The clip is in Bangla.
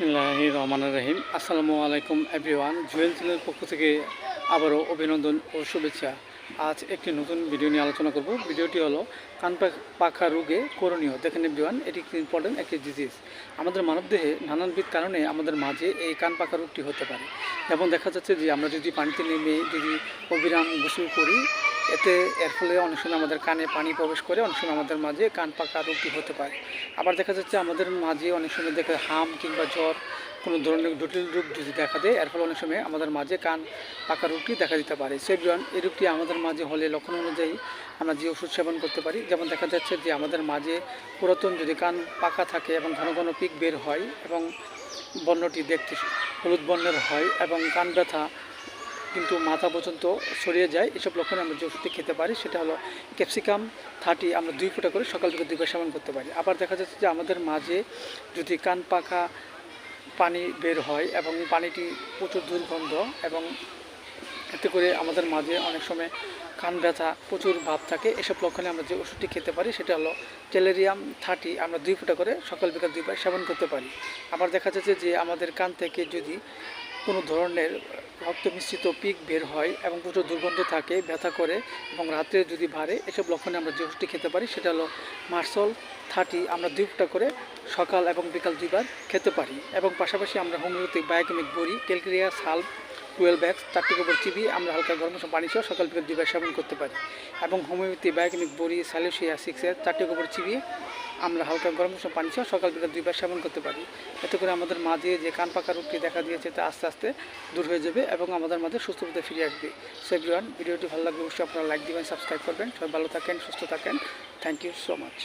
বিসমিল্লাহ রহমান রহিম। আসসালামু আলাইকুম এভরিওয়ান জুয়েল চ্যানেলের পক্ষ থেকে আবারও অভিনন্দন ও শুভেচ্ছা। আজ একটি নতুন ভিডিও নিয়ে আলোচনা করব। ভিডিওটি হলো কান পাখা রোগে করণীয়। দেখেন এভরিওয়ান এটি একটি ইম্পর্টেন্ট একটি ডিজিজ আমাদের মানবদেহে নানানবিধ কারণে আমাদের মাঝে এই কান পাখা রোগটি হতে পারে। এবং দেখা যাচ্ছে যে আমরা যদি পানিতে নেমে যদি অবিরাম গোসল করি এতে এর ফলে অনেক সময় আমাদের কানে পানি প্রবেশ করে, অনেক সময় আমাদের মাঝে কান পাকা রোগটি হতে পারে। আবার দেখা যাচ্ছে আমাদের মাঝে অনেক সময় দেখা হাম কিংবা জ্বর, কোনো ধরনের জটিল রূপ যদি দেখা দেয়, এর ফলে অনেক সময় আমাদের মাঝে কান পাকা রোগটি দেখা দিতে পারে। সেভজন এই রোগটি আমাদের মাঝে হলে লক্ষণ অনুযায়ী আমরা যে ওষুধ সেবন করতে পারি, যেমন দেখা যাচ্ছে যে আমাদের মাঝে পুরাতন যদি কান পাকা থাকে এবং ঘন ঘন পিক বের হয় এবং বর্ণটি দেখতে হলুদ বর্ণের হয় এবং কান ব্যথা কিন্তু মাথা পর্যন্ত সরিয়ে যায়। এসব লক্ষণে আমরা যে ওষুধটি খেতে পারি, সেটা হলো ক্যাপসিকাম থার্টি আমরা দুই ফোঁটা করে সকাল থেকে দুইবার সেবন করতে পারি। আবার দেখা যাচ্ছে যে আমাদের মাঝে যদি কান পাখা পানি বের হয় এবং পানিটি প্রচুর দুর্গন্ধ এবং এতে করে আমাদের মাঝে অনেক সময় কান ব্যথা, প্রচুর ভাব থাকে, এসব লক্ষণে আমরা যে ওষুধটি খেতে পারি, সেটা হলো টেলেরিয়াম থার্টি আমরা দুই ফোঁটা করে সকাল বিকাল দুইবার সেবন করতে পারি। আবার দেখা যাচ্ছে যে আমাদের কান থেকে যদি কোনো ধরনের রক্ত মিশ্রিত পিক বের হয় এবং প্রচুর দুর্গন্ধ থাকে, ব্যথা করে এবং রাত্রে যদি বাড়ে এসব লক্ষণে আমরা যে ওষুধটি খেতে পারি সেটা হলো মার্সল থার্টি আমরা দুই ফুটা করে সকাল এবং বিকাল দুইবার খেতে পারি। এবং পাশাপাশি আমরা হোমিওপ্যাথিক, বায়োকেমিক, বড়ি, ক্যালকেরিয়া সাল্ভ টুয়েলভ ব্যাগস তার থেকে উপর চিবি, আমরা হালকা গরম পানি সহ সকাল বিকাল দুইবার সেবন করতে পারি। এবং হোমিওপ্যাথি বায়োকেমিক, বড়ি, স্যালিসিয়া, সিক্সের তার থেকে উপর চিবিয়ে আমরা হালকা গরম সব পানি সহ সকাল বিকাল দুইবার সেবন করতে পারি। এতে করে আমাদের মাঝে যে কান পাকা রোগটি দেখা দিয়েছে তা আস্তে আস্তে দূর হয়ে যাবে এবং আমাদের মাঝে সুস্থতা ফিরে আসবে। সো এভরিওয়ান ভিডিওটি ভালো লাগবে অবশ্যই আপনারা লাইক দিবেন সাবস্ক্রাইব করবেন। সবাই ভালো থাকেন, সুস্থ থাকেন। Thank you so much